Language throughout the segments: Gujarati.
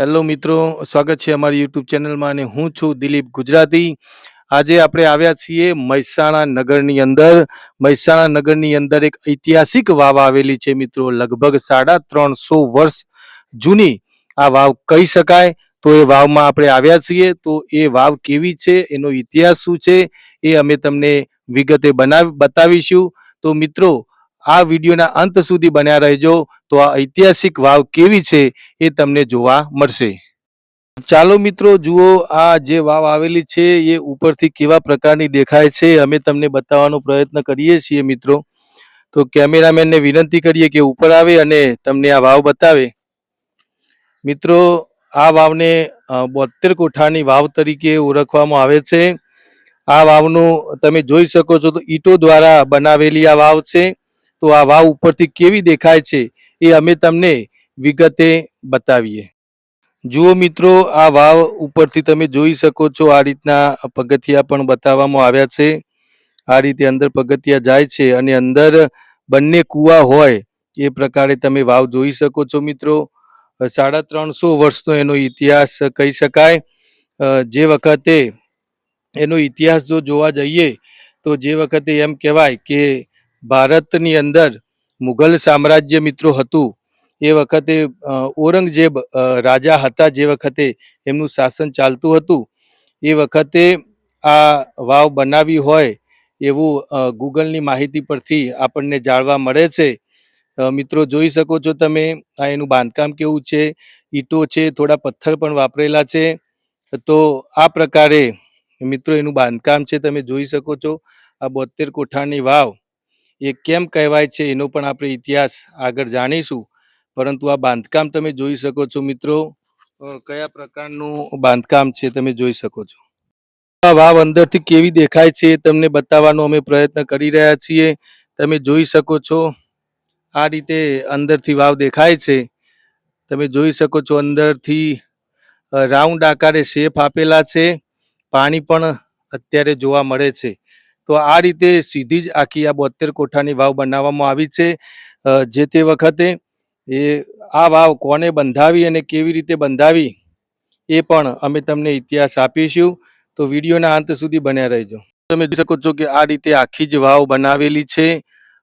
હેલો મિત્રો, સ્વાગત છે અમારી યુટ્યુબ ચેનલમાં અને હું છું દિલીપ ગુજરાતી. આજે આપણે આવ્યા છીએ મહેસાણા નગરની અંદર. મહેસાણા નગરની અંદર એક ઐતિહાસિક વાવ આવેલી છે મિત્રો, લગભગ સાડા ત્રણસો વર્ષ જૂની. આ વાવ કહી શકાય. તો એ વાવમાં આપણે આવ્યા છીએ. તો એ વાવ કેવી છે? એનો ઇતિહાસ શું છે? એ અમે તમને વિગતે બનાવી, બતાવીશું. તો મિત્રો આ વિડીયોના અંત સુધી બન્યા રહેજો. તો આ ઐતિહાસિક વાવ કેવી છે એ તમને જોવા મળશે. ચાલો મિત્રો, જુઓ આ જે વાવ આવેલી છે એ ઉપરથી કેવા પ્રકારની દેખાય છે અમે તમને બતાવવાનો પ્રયત્ન કરીએ છીએ મિત્રો. તો કેમેરામેનને વિનંતી કરીએ કે ઉપર આવે અને તમને આ વાવ બતાવે. મિત્રો, આ વાવને બોતેર કોઠાની વાવ તરીકે ઓળખવામાં આવે છે. આ વાવનું તમે જોઈ શકો છો તો ઈંટો દ્વારા બનાવેલી આ વાવ છે. તો આ વાવ ઉપરથી કેવી દેખાય છે એ અમે તમને વિગતે બતાવીએ. જુઓ મિત્રો, આ વાવ ઉપરથી તમે જોઈ શકો છો આ રીતના પગથિયા પણ બતાવવામાં આવ્યા છે. આ રીતે અંદર પગથિયા જાય છે અને અંદર બંને કૂવા હોય એ પ્રકારે તમે વાવ જોઈ શકો છો મિત્રો. સાડા ત્રણસો વર્ષનો એનો ઇતિહાસ કહી શકાય. જે વખતે એનો ઇતિહાસ જો જોવા જઈએ તો જે વખતે એમ કહેવાય કે ભારતની અંદર મુઘલ સામ્રાજ્ય મિત્રો હતું, એ વખતે ઔરંગઝેબ રાજા હતા જે વખતે એમનું શાસન ચાલતું હતું. એ વખતે આ વાવ બનાવી હોય એવું ગૂગલની માહિતી પરથી આપણને જાણવા મળે છે. મિત્રો જોઈ શકો છો તમે, આ એનું બાંધકામ કેવું છે, ઈંટો છે, થોડા પથ્થર પણ વાપરેલા છે. તો આ પ્રકારે મિત્રો એનું બાંધકામ છે, તમે જોઈ શકો છો, આ બોતેર કોઠાની વાવ. એ કેમ કહેવાય છે એનો પણ આપણે ઇતિહાસ આગળ જાણીશું. પરંતુ આ બાંધકામ તમે જોઈ શકો છો મિત્રો. કયા પ્રકારનું બાંધકામ છે તમે જોઈ શકો છો. આ વાવ અંદરથી કેવી દેખાય છે તમને બતાવવાનો અમે પ્રયત્ન કરી રહ્યા છીએ. તમે જોઈ શકો છો આ રીતે અંદરથી વાવ દેખાય છે. તમે જોઈ શકો છો અંદરથી રાઉન્ડ આકારે શેપ આપેલા છે. પાણી પણ અત્યારે જોવા મળે છે. તો આ રીતે સીધી જ આખી આ બોતેર કોઠાની વાવ બનાવવામાં આવી છે. જે તે વખતે એ, આ વાવ કોને બંધાવી અને કેવી રીતે બંધાવી એ પણ અમે તમને ઇતિહાસ આપીશું. તો વિડીયોના અંત સુધી બન્યા રહેજો. તમે જોઈ શકો છો કે આ રીતે આખી જ વાવ બનાવેલી છે.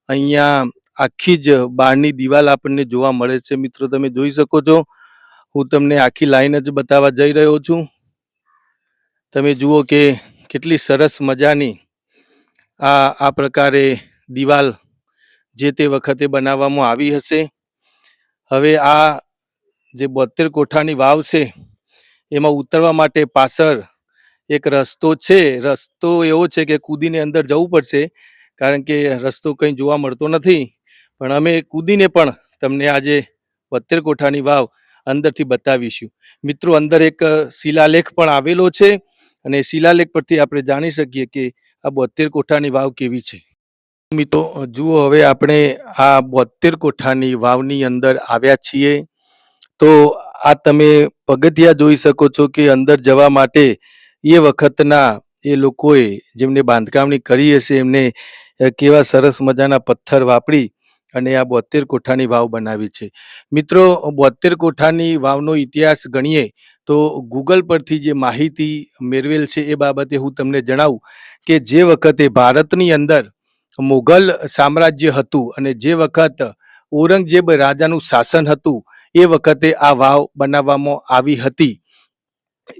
અહીંયા આખી જ બહારની દિવાલ આપણને જોવા મળે છે. મિત્રો, તમે જોઈ શકો છો. હું તમને આખી લાઈન જ બતાવવા જઈ રહ્યો છું. તમે જુઓ કે કેટલી સરસ મજાની આ આ પ્રકારે દિવાલ જે તે વખતે બનાવવામાં આવી હશે. હવે આ જે બોતેર કોઠાની વાવ છે, એમાં ઉતરવા માટે પાછળ એક રસ્તો છે. રસ્તો એવો છે કે કૂદીને અંદર જવું પડશે, કારણ કે રસ્તો કંઈ જોવા મળતો નથી. પણ અમે કૂદીને પણ તમને આજે બોતેર કોઠાની વાવ અંદરથી બતાવીશું. મિત્રો, અંદર એક શિલાલેખ પણ આવેલો છે અને શિલાલેખ પરથી આપણે જાણી શકીએ કે આ બોતેર કોઠાની વાવ કેવી છે? મિત્રો, જુઓ, હવે આપણે આ બોતેર કોઠાની વાવની અંદર આવ્યા છીએ. તો આ તમે પગથિયા જોઈ શકો છો કે અંદર જવા માટે એ વખતના એ લોકોએ જેમને બાંધકામની કરી હશે, એમને કેવા સરસ મજાના પથ્થર વાપરી અને આ બોતેર કોઠાની વાવ બનાવી છે. મિત્રો બોતેર કોઠાની વાવનો ઇતિહાસ ગણીએ તો ગૂગલ પરથી જે માહિતી મેળવેલ છે એ બાબતે હું તમને જણાવું કે જે વખતે ભારતની અંદર મુઘલ સામ્રાજ્ય હતું અને જે વખત ઔરંગઝેબ રાજાનું શાસન હતું, એ વખતે આ વાવ બનાવવામાં આવી હતી.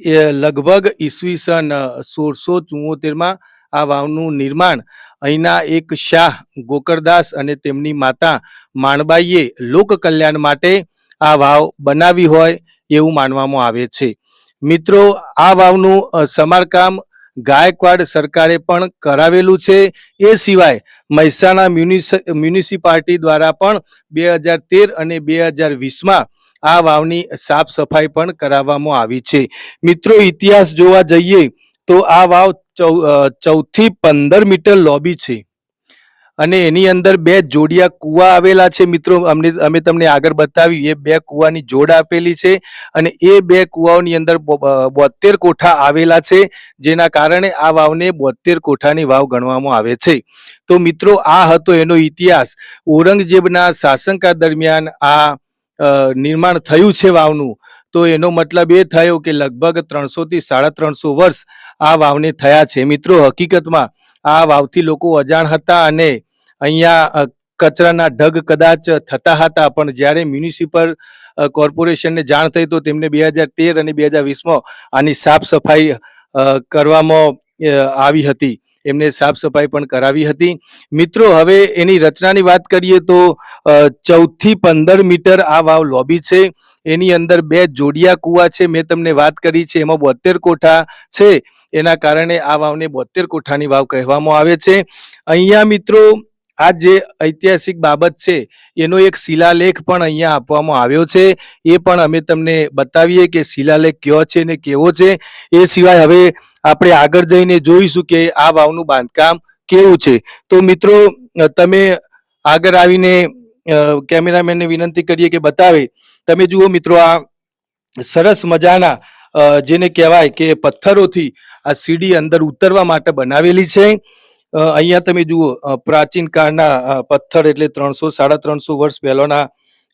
એ લગભગ ઈસવીસન સોળસો ચુમ્મોતેરમાં આ વાવનું નિર્માણ અહીંના એક શાહ ગોકળદાસ અને તેમની માતા માણબાઈએ લોક કલ્યાણ માટે આ વાવ બનાવી હોય એવું માનવામાં આવે છે. મિત્રો, આ વાવનું સમારકામ ગાયકવાડ સરકારે પણ કરાવેલું છે. એ સિવાય મહેસાણા મ્યુનિસ, મ્યુનિસિપાલિટી દ્વારા પણ બે હજાર તેર અને બે હજાર વીસમાં આ વાવની સાફ સફાઈ પણ કરાવવામાં આવી છે. મિત્રો, ઇતિહાસ જોવા જઈએ તો આ વાવ ચૌ અ, ચૌદથી પંદર મીટર લોબી છે. અને એની અંદર બે જોડિયા કૂવા આવેલા છે. મિત્રો અમને અમે તમને આગળ બતાવી એ બે કૂવાની જોડ આપેલી છે અને એ બે કૂવાઓની અંદર બોતેર કોઠા આવેલા છે જેના કારણે આ વાવને બોતેર કોઠાની વાવ ગણવામાં આવે છે. તો મિત્રો આ હતો એનો ઇતિહાસ. ઔરંગઝેબના શાસનકાળ દરમિયાન આ નિર્માણ થયું છે વાવનું. તો એનો મતલબ એ થયો કે લગભગ ત્રણસો થી સાડા ત્રણસો વર્ષ આ વાવને થયા છે. મિત્રો, હકીકતમાં આ વાવથી લોકો અજાણ હતા અને અહીંયા કચરાના ઢગ કદાચ થતા હતા, પણ જ્યારે મ્યુનિસિપલ કોર્પોરેશનને જાણ થઈ તો તેમને બે હજાર તેર અને બે હજાર વીસમાં આની સાફ સફાઈ કરવામાં આવી હતી. એમને સાફ સફાઈ પણ કરાવી હતી. મિત્રો, હવે એની રચનાની વાત કરીએ તો ચૌદથી પંદર મીટર આ વાવ લોબી છે. એની અંદર બે જોડિયા કુવા છે. મેં તમને વાત કરી છે, એમાં બોતેર કોઠા છે. એના કારણે આ વાવને બોતેર કોઠાની વાવ કહેવામાં આવે છે. અહીંયા મિત્રો, આ જે ઐતિહાસિક બાબત છે, એનો એક શિલાલેખ પણ અહીંયા આપવામાં આવ્યો છે. એ પણ અમે તમને બતાવીએ કે શિલાલેખ કયો છે ને કેવો છે. એ સિવાય હવે આપણે આગળ જઈને જોઈશું કે આ વાવનું બાંધકામ કેવું છે. તો મિત્રો, તમે આગળ આવીને કેમેરામેનને વિનંતી કરીએ કે બતાવે. તમે જુઓ મિત્રો, આ સરસ મજાના જેને કહેવાય કે પથ્થરોથી આ સીડી અંદર ઉતરવા માટે બનાવેલી છે. અહીંયા તમે જુઓ પ્રાચીન કાળના પથ્થર એટલે ત્રણસો, સાડા ત્રણસો વર્ષ પહેલાના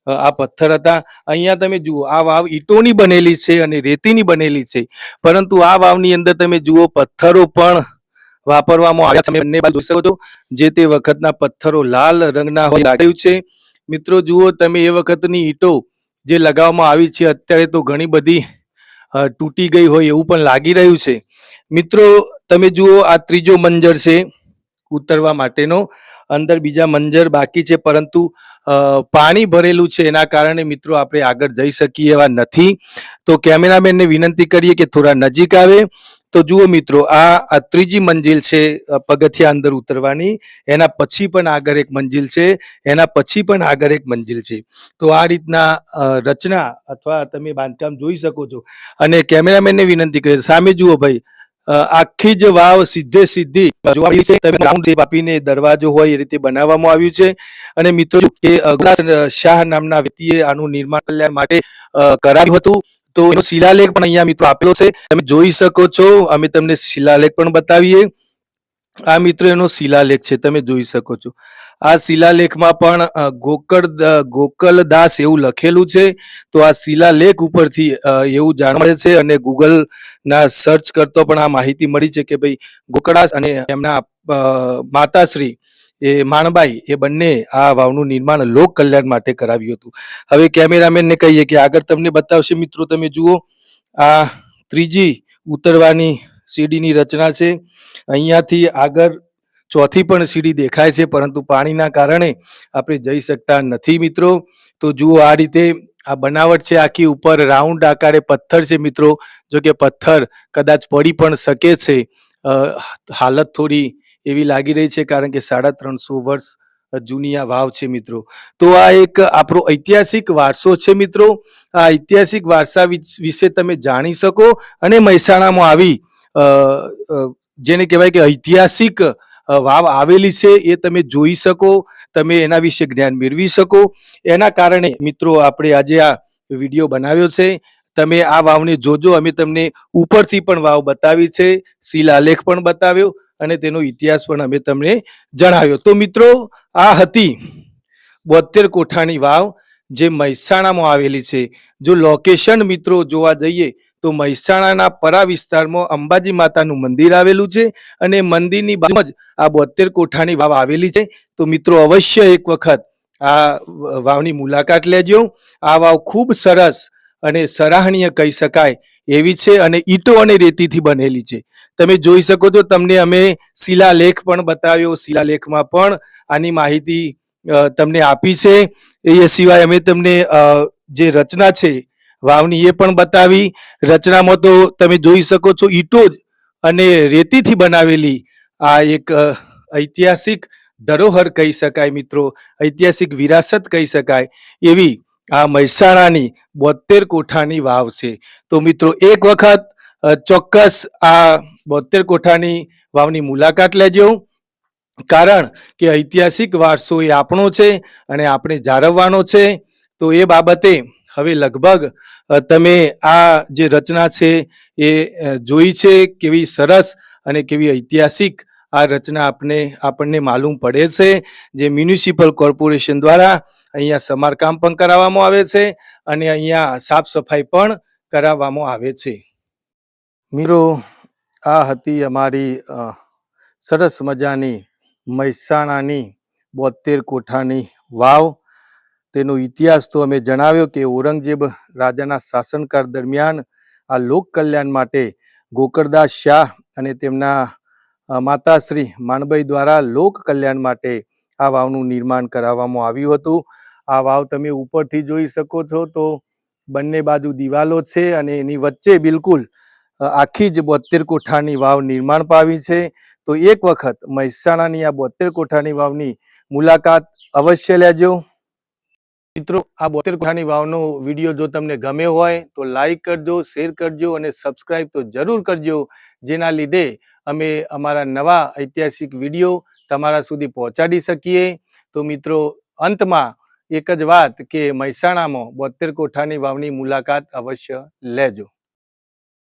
આ પથ્થર હતા. અહીંયા તમે જુઓ, આ વાવ ઈંટોની બનેલી છે અને રેતીની બનેલી છે. પરંતુ આ વાવની અંદર તમે જુઓ, પથ્થરો પણ વાપરવામાં આવ્યા છે. બંને જોઈ શકો છો જે તે વખતના પથ્થરો લાલ રંગના હોય લાગ્યું છે. મિત્રો, જુઓ તમે એ વખતની ઈંટો જે લગાવવામાં આવી છે, અત્યારે તો ઘણી બધી તૂટી ગઈ હોય એવું પણ લાગી રહ્યું છે. મિત્રો, તમે જુઓ આ ત્રીજો મંજર છે ઉતરવા માટેનો. અંદર બીજા મંજર બાકી છે, પરંતુ પાણી ભરેલું છે, એના કારણે મિત્રો આપણે આગળ જઈ શકીએ એવા નથી. તો કેમેરામેનને વિનંતી કરીએ કે થોડા નજીક આવે. તો જુઓ મિત્રો, આ ત્રીજી મંજિલ છે પગથિયા અંદર ઉતરવાની. એના પછી પણ આગળ એક મંજિલ છે, એના પછી પણ આગળ એક મંજિલ છે. તો આ રીતના રચના અથવા તમે બાંધકામ જોઈ શકો છો. અને કેમેરામેનને વિનંતી કરીએ. સામે જુઓ ભાઈ આખી જ વાવ સીધે સીધી છે. તમે shape આપીને દરવાજો હોય એ રીતે બનાવવામાં આવ્યું છે. અને મિત્રો કે શાહ નામના વ્યક્તિએ આનું નિર્માણ કલ્યાણ માટે કરાવ્યું હતું. તો એનો શિલાલેખ પણ અહીંયા મિત્રો આપેલો છે. તમે જોઈ શકો છો. અમે તમને શિલાલેખ પણ બતાવીએ. આ મિત્રો એનો શિલાલેખ છે, તમે જોઈ શકો છો. આ શિલાલેખમાં પણ ગોકળ ગોકળદાસ એવું લખેલું છે. તો આ શિલાલેખ ઉપરથી એવું જાણવા મળે છે અને ગૂગલ ના સર્ચ કરતો પણ આ માહિતી મળી છે કે ભાઈ ગોકળાસ અને એમના માતાશ્રી એ માણબાઈ એ બંને આ વાવનું નિર્માણ લોક કલ્યાણ માટે કરાવ્યું હતું. હવે કેમેરામેનને કહીએ કે આગળ તમને બતાવશે, મિત્રો તમે જુઓ, આ ત્રીજી ઉતરવાની સીડીની રચના છે. અહીંયાથી આગળ ચોથી પણ સીડી દેખાય છે, પરંતુ પાણીના કારણે આપણે જઈ શકતા નથી મિત્રો. તો જુઓ આ રીતે આ બનાવટ છે આખી ઉપર રાઉન્ડ આકારે પથ્થર છે મિત્રો. જો કે પથ્થર કદાચ પડી પણ શકે છે. હાલત થોડી એવી લાગી રહી છે કારણ કે સાડા ત્રણસો વર્ષ જૂની આ વાવ છે મિત્રો. તો આ એક આપણો ઐતિહાસિક વારસો છે મિત્રો. આ ઐતિહાસિક વારસા વિશે તમે જાણી શકો અને મહેસાણામાં આવી જેને કહેવાય કે ઐતિહાસિક વાવ આવેલી છે, એ તમે જોઈ શકો, તમે એના વિશે જ્ઞાન મેળવી શકો. એના કારણે મિત્રો, આપણે આજે આ વીડિયો બનાવ્યો છે. તમે આ વાવને જોજો. અમે તમને ઉપરથી પણ વાવ બતાવી છે. શિલાલેખ પણ બતાવ્યો અને તેનો ઇતિહાસ પણ અમે તમને જણાવ્યો. તો મિત્રો, આ હતી બોતેર કોઠાની વાવ જે મહેસાણામાં આવેલી છે. જો લોકેશન મિત્રો જોવા જઈએ તો મહેસાણાના પરા વિસ્તારમાં અંબાજી માતાનું મંદિર આવેલું છે અને મંદિરની બાજુમાં જ આ બોતેર કોઠાની વાવ આવેલી છે. તો મિત્રો, અવશ્ય એક વખત આ વાવની મુલાકાત લેજો. આ વાવ ખૂબ સરસ અને સરાહનીય કહી શકાય એવી છે અને ઈંટો અને રેતીથી બનેલી છે. તમે જોઈ શકો છો, તમને અમે શિલાલેખ પણ બતાવ્યો. શિલાલેખમાં પણ આની માહિતી તમને આપી છે. એ સિવાય અમે તમને જે રચના છે વાવની એ પણ બતાવી. રચનામાં તો તમે જોઈ શકો છો ઈંટો જ અને રેતીથી બનાવેલી આ એક ઐતિહાસિક ધરોહર કહી શકાય મિત્રો. ઐતિહાસિક વિરાસત કહી શકાય. એવી આ મહેસાણાની બોતેર કોઠાની વાવ છે. તો મિત્રો એક વખત ચોક્કસ આ બોતેર કોઠાની વાવની મુલાકાત લેજો. કારણ કે ઐતિહાસિક વારસો એ આપણો છે અને આપણે જાળવવાનો છે. તો એ બાબતે હવે લગભગ તમે આ જે રચના છે એ જોઈ છે, કેવી સરસ અને કેવી ઐતિહાસિક આ રચના આપને, આપણને માલુમ પડે છે, જે મ્યુનિસિપલ કોર્પોરેશન દ્વારા અહીંયા સમારકામ પણ કરાવવામાં આવે છે અને અહીંયા સાફ સફાઈ પણ કરાવવામાં આવે છે. મિત્રો, આ હતી અમારી સરસ મજાની મહેસાણાની બોતેર કોઠાની વાવ. તેનો ઇતિહાસ તો અમે જણાવ્યો કે ઔરંગઝેબ રાજાના શાસનકાળ દરમિયાન આ લોક કલ્યાણ માટે ગોકળદાસ શાહ અને તેમના માતાશ્રી માણબાઈ દ્વારા લોક કલ્યાણ માટે આ વાવનું નિર્માણ કરાવવામાં આવ્યું હતું. આ વાવ તમે ઉપરથી જોઈ શકો છો તો બંને બાજુ દિવાલો છે અને એની વચ્ચે બિલકુલ આખી જ બોતેર કોઠાની વાવ નિર્માણ પામી છે. તો એક વખત મહેસાણાની આ બોતેર કોઠાની વાવની મુલાકાત અવશ્ય લેજો. મિત્રો, આ બોતેર કોઠાની વાવનો વીડિયો જો તમને ગમે હોય તો લાઈક કરજો, શેર કરજો અને સબસ્ક્રાઈબ તો જરૂર કરજો, જેના લીધે અમે અમારા નવા ઐતિહાસિક વીડિયો તમારા સુધી પહોંચાડી શકીએ. તો મિત્રો, અંતમાં એક જ વાત કે મહેસાણામાં બોતેર કોઠાની વાવની મુલાકાત અવશ્ય લેજો.